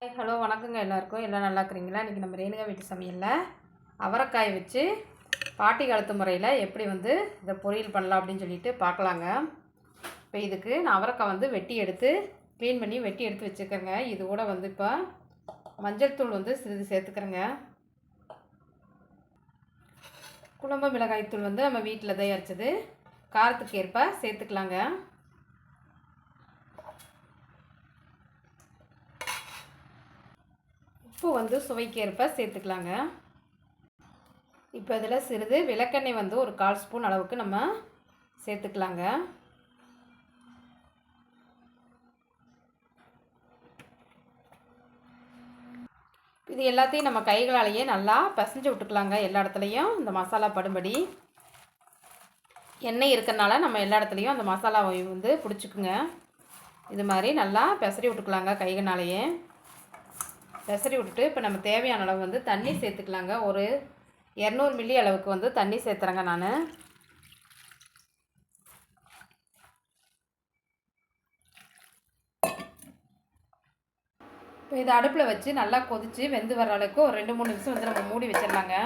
Hi hello வணக்கங்க எல்லாருக்கும். எல்லாம் நல்லா இருக்கிறீங்களா? இன்றைக்கி நம்ம ரேணுகா வீட்டு சமையலில் அவரைக்காய் வச்சு பாட்டி காலத்து முறையில் எப்படி வந்து இதை பொரியல் பண்ணலாம் அப்படின்னு சொல்லிட்டு பார்க்கலாங்க. இப்போ இதுக்கு நான் அவரைக்காய் வந்து வெட்டி எடுத்து க்ளீன் பண்ணி வெட்டி எடுத்து வச்சுக்கிறேங்க. இது கூட வந்து இப்போ மஞ்சள் தூள் வந்து சிறிது சேர்த்துக்கிறேங்க. குழம்பு மிளகாய் தூள் வந்து நம்ம வீட்டில் தயாரித்தது காரத்துக்கு ஏற்ப சேர்த்துக்கலாங்க. உப்பு வந்து சுவைக்கேற்ப சேர்த்துக்கலாங்க. இப்போ இதில் சிறிது விளக்கெண்ணெய் வந்து ஒரு கால் ஸ்பூன் அளவுக்கு நம்ம சேர்த்துக்கலாங்க. இது எல்லாத்தையும் நம்ம கைகளாலேயே நல்லா பிசைஞ்சு விட்டுக்கலாங்க எல்லா இடத்துலையும். இந்த மசாலா படும்படி எண்ணெய் இருக்கிறனால நம்ம எல்லா இடத்துலையும் அந்த மசாலாவை வந்து பிடிச்சிக்குங்க. இது மாதிரி நல்லா பெசரி விட்டுக்கலாங்க கைகளாலேயே. பெசரி விட்டுட்டு இப்போ நம்ம தேவையான அளவு வந்து தண்ணி சேர்த்துக்கலாங்க. ஒரு இரநூறு மில்லி அளவுக்கு வந்து தண்ணி சேர்த்துறேங்க நான். இப்போ இதை அடுப்பில் வச்சு நல்லா கொதித்து வெந்து வர அளவுக்கு ஒரு ரெண்டு மூணு நிமிஷம் வந்து நம்ம மூடி வச்சிடலாங்க.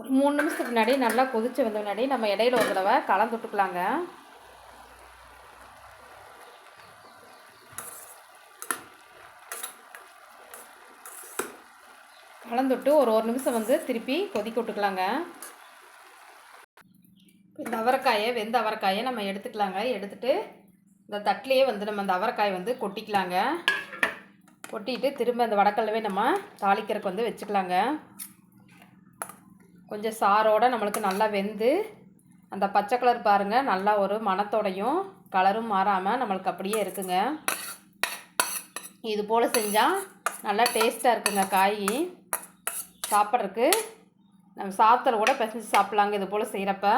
ஒரு மூணு நிமிஷத்துக்கு முன்னாடி நல்லா கொதித்து வந்த முன்னாடி நம்ம இடையில ஒரு தடவை கலந்து கலந்துட்டு ஒரு ஒரு நிமிஷம் வந்து திருப்பி கொதிக்க விட்டுக்கலாங்க. இந்த அவரைக்காயை வெந்த அவரைக்காயை நம்ம எடுத்துக்கலாங்க. எடுத்துகிட்டு இந்த தட்டிலையே வந்து நம்ம அந்த அவரைக்காயை வந்து கொட்டிக்கலாங்க. கொட்டிட்டு திரும்ப அந்த வடக்கல்லவே நம்ம தாளிக்கிறதுக்கு வந்து வச்சுக்கலாங்க. கொஞ்சம் சாரோட நம்மளுக்கு நல்லா வெந்து அந்த பச்சை கலர் பாருங்கள் நல்லா ஒரு மணத்தோடையும் கலரும் மாறாமல் நம்மளுக்கு அப்படியே இருக்குங்க. இது போல் செஞ்சால் நல்லா டேஸ்ட்டாக இருக்குங்க காய். சாப்பிட்றதுக்கு. நம்ம சாப்பிட்ற கூட பிசைஞ்சு சாப்பிட்லாங்க இது போல் செய்கிறப்ப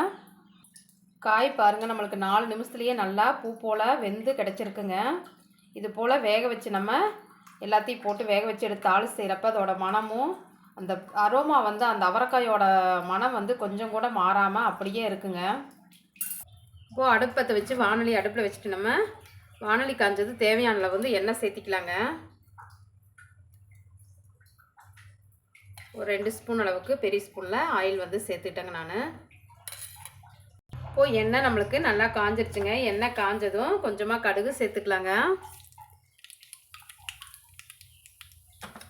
காய் பாருங்கள் நம்மளுக்கு நாலு நிமிஷத்துலேயே நல்லா பூ போல் வெந்து கிடச்சிருக்குங்க. இது போல் வேக வச்சு நம்ம எல்லாத்தையும் போட்டு வேக வச்சு எடுத்து ஆள் செய்கிறப்ப அதோட மனமும் அந்த அரோமா வந்து அந்த அவரைக்காயோட மனம் வந்து கொஞ்சம் கூட மாறாமல் அப்படியே இருக்குங்க. இப்போது அடுப்பத்தை வச்சு வானொலி அடுப்பில் வச்சுட்டு நம்ம வானொலி காஞ்சது தேவையான வந்து எண்ணெய் சேர்த்திக்கலாங்க. ஒரு ரெண்டு ஸ்பூன் அளவுக்கு பெரிய ஸ்பூனில் ஆயில் வந்து சேர்த்துட்டேங்க நான். இப்போது எண்ணெய் நம்மளுக்கு நல்லா காஞ்சிருச்சுங்க. எண்ணெய் காஞ்சதும் கொஞ்சமாக கடுகு சேர்த்துக்கலாங்க.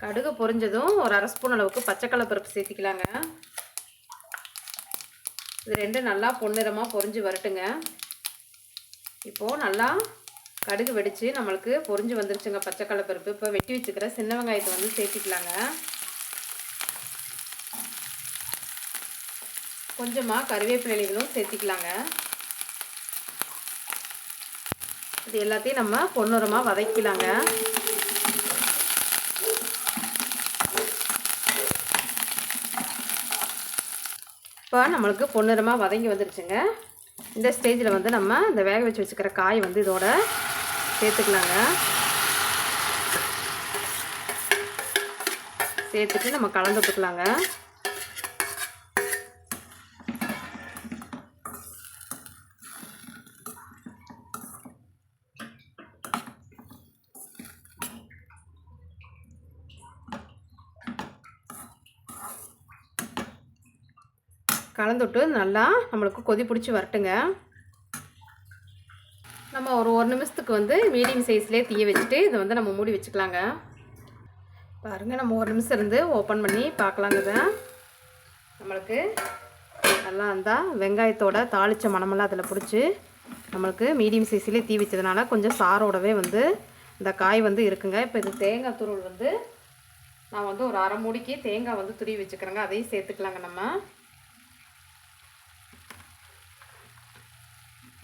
கடுகு பொரிஞ்சதும் ஒரு அரை ஸ்பூன் அளவுக்கு பச்சைக்கடலை பருப்பு சேர்த்திக்கலாங்க. இது ரெண்டும் நல்லா பொன்னிறமாக பொரிஞ்சு வரட்டுங்க. இப்போது நல்லா கடுகு வெடித்து நம்மளுக்கு பொரிஞ்சு வந்துருச்சுங்க பச்சைக்கடலை பருப்பு. இப்போ வெட்டி வச்சுக்கிற சின்ன வெங்காயத்தை வந்து சேர்த்திக்கலாங்க. கொஞ்சமாக கருவேப்பிலைகளும் சேர்த்திக்கலாங்க. இது எல்லாத்தையும் நம்ம பொன்னுரமாக வதக்கலாங்க. இப்போ நம்மளுக்கு பொன்னிறமாக வதங்கி வந்துருச்சுங்க. இந்த ஸ்டேஜில் வந்து நம்ம இந்த வேக வச்சு வச்சுக்கிற காய் வந்து இதோட சேர்த்துக்கலாங்க. சேர்த்துட்டு நம்ம கலந்து கலந்துட்டு நல்லா நம்மளுக்கு கொதி பிடிச்சி வரட்டுங்க. நம்ம ஒரு ஒரு நிமிஷத்துக்கு வந்து மீடியம் சைஸ்லேயே தீய வச்சுட்டு இதை வந்து நம்ம மூடி வச்சுக்கலாங்க. பாருங்கள் நம்ம ஒரு நிமிஷம் இருந்து ஓப்பன் பண்ணி பார்க்கலாங்க தான் நம்மளுக்கு நல்லா இருந்தால் வெங்காயத்தோட தாளித்த மணமெல்லாம் அதில் பிடிச்சி நம்மளுக்கு மீடியம் சைஸ்லேயே தீ வச்சதுனால கொஞ்சம் சாரோடவே வந்து இந்த காய் வந்து இருக்குங்க. இப்போ இது தேங்காய் துருள் வந்து நான் வந்து ஒரு அரை மூடிக்கு தேங்காய் வந்து துருவி வச்சுக்கிறேங்க. அதையும் சேர்த்துக்கலாங்க நம்ம.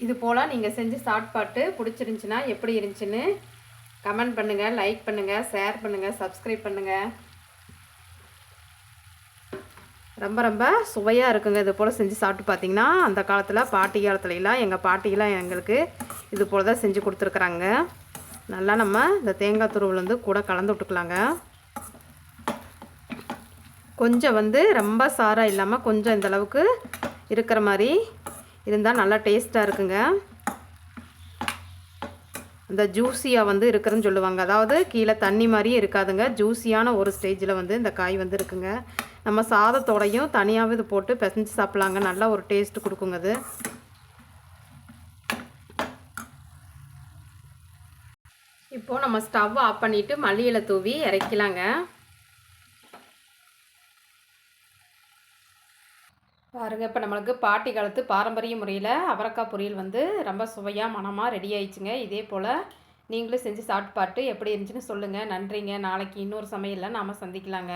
இது போல் நீங்கள் செஞ்சு சாப்பாட்டு பிடிச்சிருந்துச்சின்னா எப்படி இருந்துச்சுன்னு கமெண்ட் பண்ணுங்கள் லைக் பண்ணுங்கள் ஷேர் பண்ணுங்கள் சப்ஸ்கிரைப் பண்ணுங்கள் ரொம்ப ரொம்ப சுவையாக இருக்குங்க இது போல் செஞ்சு சாப்பிட்டு பார்த்தீங்கன்னா அந்த காலத்தில் பாட்டி காலத்துலலாம் எங்கள் பாட்டியெலாம் எங்களுக்கு இது போல் தான் செஞ்சு கொடுத்துருக்குறாங்க. நல்லா நம்ம இந்த தேங்காய் துருவல் வந்து கூட கலந்து விட்டுக்கலாங்க. கொஞ்சம் வந்து ரொம்ப சாராக இல்லாமல் கொஞ்சம் இந்த அளவுக்கு இருக்கிற மாதிரி இருந்தால் நல்லா டேஸ்ட்டாக இருக்குங்க. இந்த ஜூஸியாக வந்து இருக்குதுன்னு சொல்லுவாங்க. அதாவது கீழே தண்ணி மாதிரியே இருக்காதுங்க. ஜூஸியான ஒரு ஸ்டேஜில் வந்து இந்த காய் வந்து இருக்குங்க. நம்ம சாதத்தோடையும் தனியாகவே இது போட்டு பிசைஞ்சு சாப்பிட்லாங்க. நல்லா ஒரு டேஸ்ட் கொடுக்குங்க அது. இப்போது நம்ம ஸ்டவ் ஆஃப் பண்ணிவிட்டு மல்லியில் தூவி இறக்கலாங்க. பாருங்கள் இப்போ நம்மளுக்கு பாட்டி காலத்து பாரம்பரிய முறையில் அவரக்காய் பொரியல் வந்து ரொம்ப சுவையாக மனமாக ரெடி ஆயிடுச்சுங்க. இதே போல் நீங்களும் செஞ்சு சாப்பிட்டு பாட்டு எப்படி இருந்துச்சுன்னு சொல்லுங்கள் நன்றிங்க. நாளைக்கு இன்னொரு சமையலில் நாம் சந்திக்கலாங்க.